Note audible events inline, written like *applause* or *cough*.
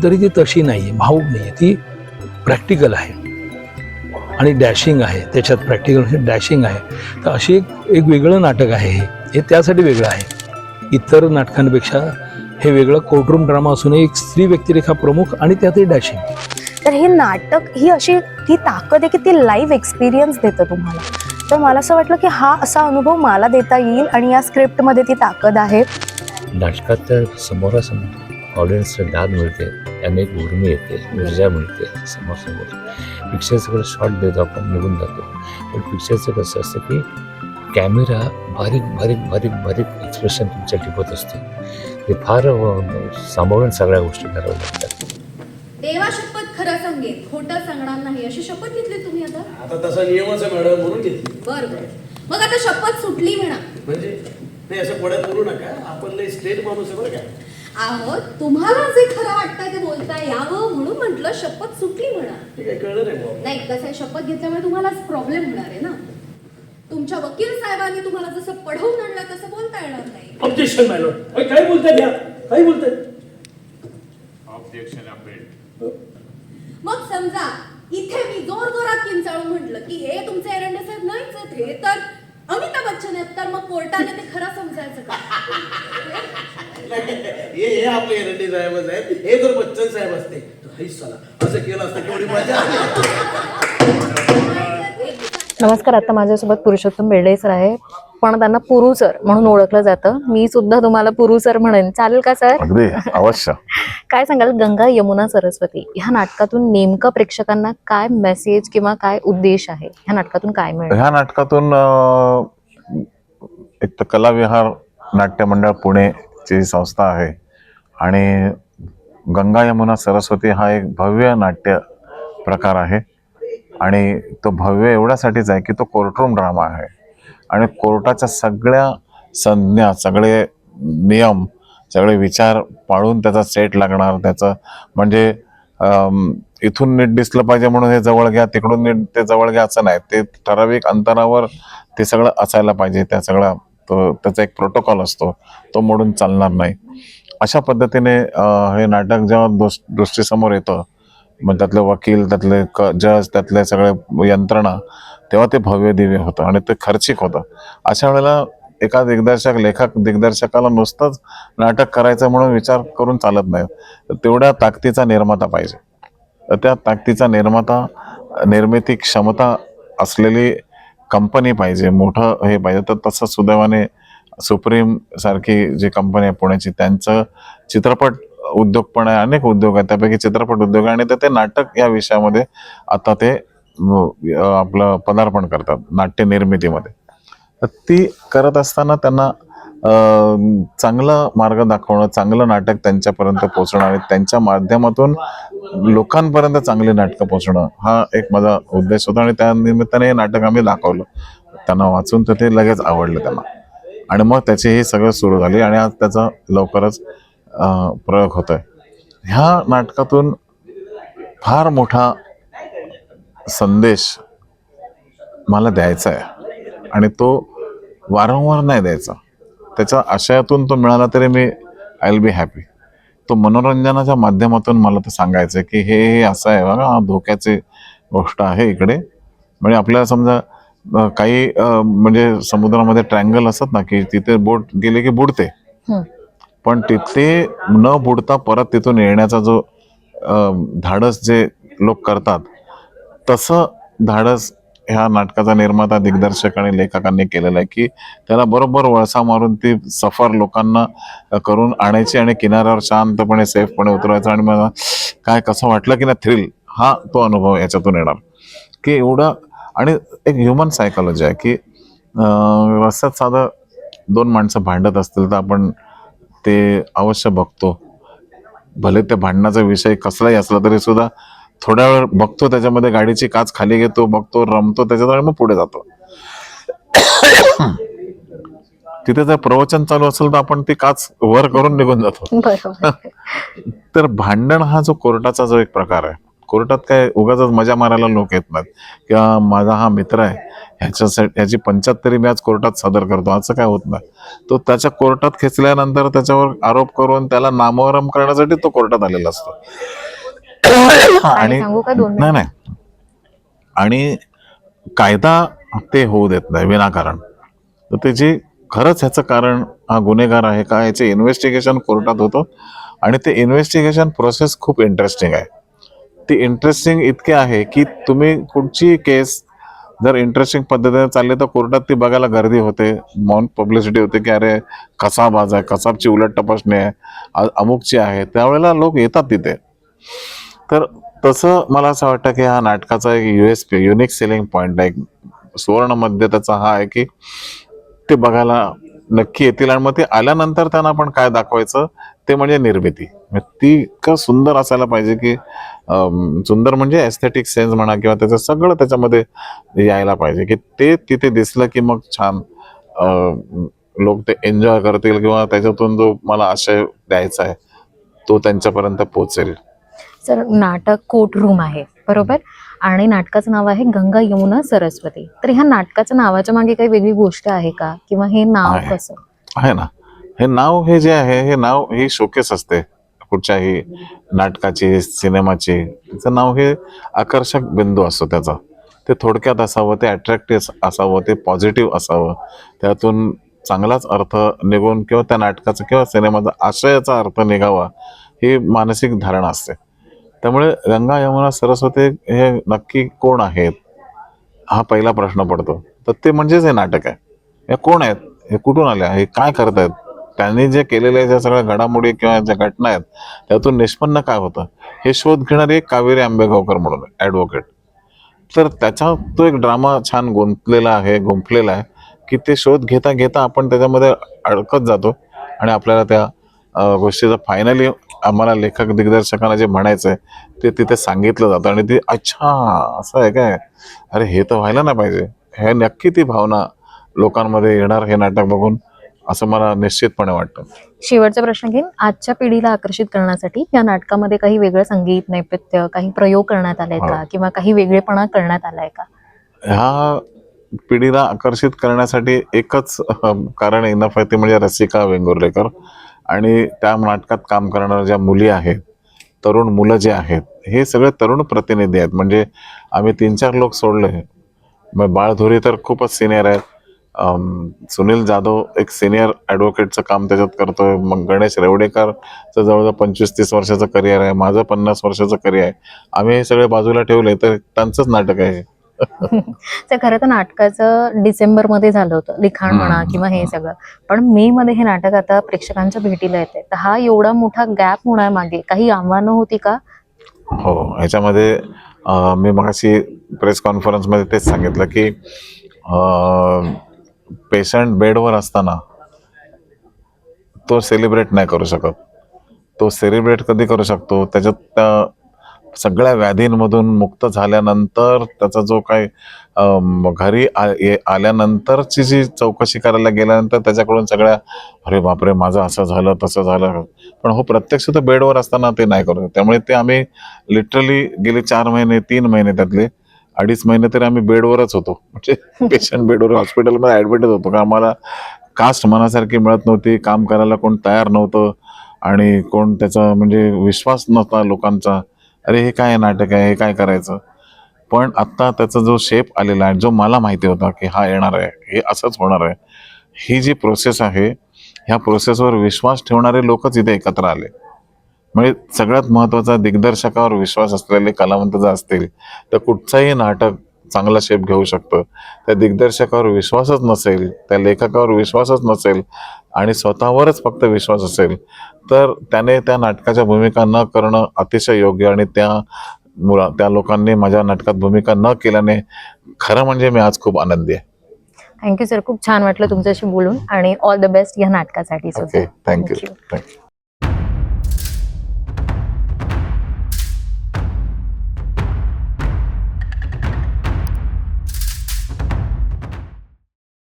पण तरी ती तशी नाही आहे भाऊक नाही आहे ती प्रॅक्टिकल आहे. आणि डॅशिंग आहे. त्याच्यात प्रॅक्टिकल डॅशिंग आहे. तर अशी एक एक वेगळं नाटक आहे हे. हे त्यासाठी वेगळं आहे. इतर नाटकांपेक्षा हे वेगळं. कोर्टरूम ड्रामा असूनही एक स्त्री व्यक्तिरेखा प्रमुख आणि त्यातही डॅशिंग तर हे नाटक ही अशी ती ताकद आहे की ती लाईव्ह एक्सपिरियन्स देतं तुम्हाला. तर मला असं वाटलं की हा असा अनुभव मला देता येईल आणि या स्क्रिप्टमध्ये ती ताकद आहे. नाटकात तर समोरासमोर ऑडियन्सला दाद मिळते. अनेक उर्मी येते ऊर्जा मिळते समोरासमोर पिक्चरचं सगळं शॉर्ट देतो आपण निघून जातो. पण पिक्चरचं कसं असतं की कॅमेरा बारीक बारीक बारीक बारीक एक्सप्रेशन तुमच्या टिपत असतो. ते फार सांभाळून सगळ्या गोष्टी कराव्या लागतात. देवा शपथ खरं सांगेन खोटं सांगणार नाही. अशी शपथ घेतली तुम्ही आता? आता तसा नियमच आहे मॅडम म्हणून घेतली. बर बर. मग आता शपथ सुटली म्हणा. म्हणजे? नाही असं पडत बोलू नका. आपण लई स्ट्रेट माणूस आहे बरं का. आहो तुम्हाला जे खरं वाटतंय ते बोलता यावं म्हणून म्हटलं शपथ सुटली म्हणा. कळलं नाही भाऊ नाही कसं आहे शपथ घेतल्यामुळे तुम्हाला प्रॉब्लेम होणार आहे ना? तुमच्या वकील साहेबांनी तुम्हाला जसं पढवून आणलं तसं बोलता येणार नाही. ऑब्जेक्शन काय बोलताय या काय बोलताय? मग समजा इथे मी जोर जोरात किंचाळून म्हटलं की हे तुमचे एरंडे साहेब नाहीच आहेत हे तर अमिताभ बच्चन आहेत तर मग कोर्टाने ते खरं समजायचं का? हे हे आपले एरंडी साहेबच आहेत. हे जर बच्चन साहेब असते तर असं केलं असतं केवढी मजा आली. नमस्कार आता माझ्यासोबत पुरुषोत्तम बेर्डे सर आहे. पण त्यांना पुरू सर म्हणून ओळखलं जातं. मी सुद्धा तुम्हाला पुरू सर म्हणेन. चालेल का सर? अगदी अवश्य. *laughs* काय सांगाल गंगा यमुना सरस्वती? ह्या नाटकातून नेमकं प्रेक्षकांना काय मेसेज किंवा काय उद्देश आहे? ह्या नाटकातून काय मिळेल ह्या नाटकातून अं, एक तर कलाविहार नाट्य मंडळ पुणे ची संस्था आहे आणि गंगा यमुना सरस्वती हा एक भव्य नाट्य प्रकार आहे आणि तो भव्य एवढ्यासाठीच आहे की तो कोर्टरूम ड्रामा आहे. आणि कोर्टाच्या सगळ्या संज्ञा सगळे नियम सगळे विचार पाळून त्याचा सेट लागणार त्याचं म्हणजे इथून नीट दिसलं पाहिजे म्हणून हे जवळ घ्या तिकडून नीट ते जवळ घ्या असं नाही. ते ठराविक अंतरावर ते सगळं असायला पाहिजे त्या सगळ्या तो त्याचा एक प्रोटोकॉल असतो तो मोडून चालणार नाही. अशा पद्धतीने हे नाटक जेव्हा दोस दृष्टीसमोर येतं मग त्यातले वकील त्यातले क जज त्यातले सगळे यंत्रणा तेव्हा ते भव्य दिव्य होतं आणि ते खर्चिक होतं. अशा वेळेला एका दिग्दर्शक लेखक दिग्दर्शकाला नुसतंच नाटक करायचं म्हणून विचार करून चालत नाही. तर तेवढ्या ताकदीचा निर्माता पाहिजे. तर त्या ताकदीचा निर्माता निर्मिती क्षमता असलेली कंपनी पाहिजे मोठं हे पाहिजे. तर तसं सुदैवाने सुप्रीम सारखी जी कंपनी आहे पुण्याची त्यांचं चित्रपट उद्योग पण आहे अनेक उद्योग आहेत. त्यापैकी चित्रपट उद्योग आहे आणि ते- ते नाटक या विषयामध्ये आता ते आपलं पदार्पण करतात नाट्य निर्मितीमध्ये तर ती करत असताना त्यांना चांगलं चांगला मार्ग दाखवणं चांगलं नाटक त्यांच्यापर्यंत पोचणं आणि त्यांच्या माध्यमातून लोकांपर्यंत चांगली नाटकं पोचणं हा एक माझा उद्देश होता आणि त्या निमित्ताने हे नाटक आम्ही दाखवलं. त्यांना वाचून तर ते लगेच आवडलं त्यांना. आणि मग त्याची हे सगळं सुरू झाली आणि आज त्याचा लवकरच प्रयोग होतोय. ह्या नाटकातून फार मोठा संदेश मला द्यायचा आहे. आणि तो वारंवार नाही द्यायचा. त्याच्या आशयातून तो मिळाला तरी मी आय विल बी हॅपी तो मनोरंजनाच्या माध्यमातून मला ते सांगायचं आहे की हे हे असं आहे बघा धोक्याची गोष्ट आहे इकडे. म्हणजे आपल्याला समजा काही म्हणजे समुद्रामध्ये ट्रँगल असतात ना की तिथे बोट गेले की बुडते. पण तिथे न बुडता परत तिथून येण्याचा जो धाडस जे लोक करतात तसं धाडस ह्या नाटकाचा निर्माता दिग्दर्शक आणि लेखकांनी केलेला आहे की त्याला बरोबर वळसा मारून ती सफर लोकांना करून आणायची आणि किनाऱ्यावर शांतपणे सेफपणे उतरवायचं आणि मला काय कसं वाटलं की ना थ्रिल हा तो अनुभव याच्यातून येणार. की एवढा आणि एक ह्युमन सायकॉलॉजी आहे की रस्त्यात साधं दोन माणसं भांडत असतील तर आपण ते अवश्य बघतो. भले त्या भांडणाचा विषय कसलाही असला तरी सुद्धा थोड्या वेळ बघतो त्याच्यामध्ये गाडीची काच खाली घेतो बघतो रमतो त्याच्यात आणि मग पुढे जातो. तिथे जर प्रवचन चालू असेल तर आपण ती काच वर करून निघून जातो. *laughs* तर भांडण हा जो कोर्टाचा जो एक प्रकार आहे कोर्टात काय उगाच मजा मारायला लोक येत नाहीत. किंवा माझा हा मित्र आहे ह्याच्यासाठी ह्याची पंच्याहत्तरी मी आज कोर्टात सादर करतो असं काय होत नाही. तो त्याच्या कोर्टात खेचल्यानंतर त्याच्यावर आरोप करून त्याला नामोहरम करण्यासाठी तो कोर्टात आलेला असतो. आणि सांगू का दोन नाही नाही. आणि कायदा ते होऊ देत नाही विनाकारण. तर त्याची खरंच ह्याचं कारण हा गुन्हेगार आहे का याचे इन्व्हेस्टिगेशन कोर्टात होतं. आणि ते इन्व्हेस्टिगेशन प्रोसेस खूप इंटरेस्टिंग आहे. ती इंटरेस्टिंग इतके आहे की तुम्ही कुठची केस जर इंटरेस्टिंग पद्धतीने चालली तर कोर्टात ती बघायला गर्दी होते. मौन पब्लिसिटी होते की अरे कसाब आज आहे कसाबची उलट तपासणी आहे अमुकची आहे. त्यावेळेला लोक येतात तिथे. तर तसं मला असं वाटतं की हा नाटकाचा एक U S unique selling point आहे सुवर्णमध्ये सुवर्ण त्याचा हा आहे की ते बघायला नक्की येतील आणि मग ते आल्यानंतर त्यांना आपण काय दाखवायचं ते म्हणजे निर्मिती. म्हणजे ती इतकं सुंदर असायला पाहिजे की सुंदर म्हणजे एस्थेटिक सेन्स म्हणा किंवा त्याचं सगळं त्याच्यामध्ये यायला पाहिजे की ते तिथे दिसलं की मग छान लोक ते एन्जॉय करतील किंवा त्याच्यातून जो मला आशय द्यायचा आहे तो त्यांच्यापर्यंत पोचेल सर नाटक कोर्ट रूम आहे बरोबर? आणि नाटकाचं नाव आहे गंगा यमुना सरस्वती. तर ह्या नाटकाच्या नावाच्या मागे काही वेगळी गोष्ट आहे का? किंवा हे नाव आहे. कसं? आहे ना. हे नाव हे जे आहे हे नाव ही शोकेस असते. कुठच्याही नाटकाची सिनेमाची. त्याचं नाव हे आकर्षक बिंदू असतो त्याचा. ते थोडक्यात असावं ते अट्रॅक्टिव्ह असावं ते पॉझिटिव्ह असावं. त्यातून चांगलाच अर्थ निघून किंवा त्या नाटकाचा किंवा सिनेमाचा आशयाचा अर्थ निघावा ही मानसिक धारणा असते. त्यामुळे गंगा यमुना सरस्वती हे नक्की कोण आहेत? हा पहिला प्रश्न पडतो. तर ते म्हणजेच हे नाटक आहे. हे कोण आहेत? हे कुठून आले? हे काय करत आहेत त्यांनी जे केलेल्या ज्या सगळ्या घडामोडी किंवा ज्या घटना आहेत त्यातून निष्पन्न काय होतं? हे शोध घेणारी एक कावेरी आंबेगावकर म्हणून ॲडव्होकेट तर त्याचा तो एक ड्रामा छान गुंतलेला आहे गुंफलेला आहे की ते शोध घेता घेता आपण त्याच्यामध्ये अडकत जातो आणि आपल्याला त्या गोष्टीचं फायनली आम्हाला लेखक दिग्दर्शकांना जे म्हणायचं आहे ते तिथे सांगितलं जातं आणि ते अच्छा असं आहे काय? अरे हे तर व्हायला नाही पाहिजे. हे नक्की ती भावना लोकांमध्ये येणार हे नाटक बघून असं मला निश्चितपणे वाटतं. शेवटचा प्रश्न घेईन. आजच्या पिढीला आकर्षित करण्यासाठी या नाटकामध्ये काही वेगळं संगीत नैपथ्य काही प्रयोग करण्यात आलाय का? हो. किंवा काही वेगळेपणा करण्यात आलाय का? ह्या पिढीला आकर्षित करण्यासाठी एकच कारण इनफ आहे ते म्हणजे रसिका वेंगुर्लेकर. आणि त्या नाटकात काम करणाऱ्या ज्या मुली आहेत तरुण मुलं जे आहेत हे सगळे तरुण प्रतिनिधी आहेत. म्हणजे आम्ही तीन चार लोक सोडले. मग बाळधुरी तर खूपच सिनियर आहेत. सुनील जाधव एक सिनियर ॲडव्होकेटचं काम त्याच्यात करतोय. मग गणेश रेवडेकरचं जवळजवळ पंचवीस तीस वर्षाचं करिअर आहे. माझं पन्नास वर्षाचं करिअर आहे. आम्ही हे सगळे बाजूला ठेवले तर त्यांचंच नाटक आहे. *laughs* खरं तर नाटकाचं डिसेंबरमध्ये झालं होतं. लिखाण म्हणा. किंवा हे सगळं. पण मे मध्ये हे नाटक आता प्रेक्षकांच्या भेटीला येते तर हा एवढा मोठा गॅप होण्यामागे काही आव्हानं होती का? हो ह्याच्यामध्ये मी मगाशी प्रेस कॉन्फरन्समध्ये तेच सांगितलं की पेशंट बेडवर असताना तो सेलिब्रेट नाही करू शकत. तो सेलिब्रेट कधी करू शकतो? त्याच्यात त्या सगळ्या व्याधींमधून मुक्त झाल्यानंतर त्याचा जो काही अं, घरी आल्यानंतरची जी चौकशी करायला गेल्यानंतर त्याच्याकडून सगळ्या अरे बापरे माझं असं झालं तसं झालं. पण हो प्रत्यक्ष तो बेडवर असताना ते नाही करू शकत. त्यामुळे ते आम्ही लिटरली गेले चार महिने तीन महिने त्यातले. अडीच महिने तरी आम्ही बेडवरच होतो. म्हणजे *laughs* पेशंट बेडवर हॉस्पिटलमध्ये ॲडमिटच होतो. का आम्हाला कास्ट मनासारखी मिळत नव्हती. काम करायला कोण तयार नव्हतं. आणि कोण त्याचा म्हणजे विश्वास नव्हता लोकांचा. अरे हे काय नाटक आहे? हे काय करायचं? पण आत्ता त्याचा जो शेप आलेला आहे जो मला माहिती होता की हा येणार आहे हे असंच होणार आहे ही जी प्रोसेस आहे ह्या प्रोसेसवर विश्वास ठेवणारे लोकच इथे एकत्र आले. म्हणजे सगळ्यात महत्त्वाचा दिग्दर्शकावर विश्वास असलेले कलावंत जर असतील तर कुठचंही नाटक चांगला शेप घेऊ शकतं. त्या दिग्दर्शकावर विश्वासच नसेल त्या लेखकावर विश्वासच नसेल आणि स्वतःवरच फक्त विश्वास असेल तर त्याने त्या नाटकाच्या भूमिका न करणं अतिशय योग्य आणि त्या मुला त्या लोकांनी माझ्या नाटकात भूमिका न केल्याने खरं म्हणजे मी आज खूप आनंदी आहे. थँक्यू सर खूप छान वाटलं तुमच्याशी बोलून आणि ऑल द बेस्ट या नाटकासाठी थँक्यू. थँक्यू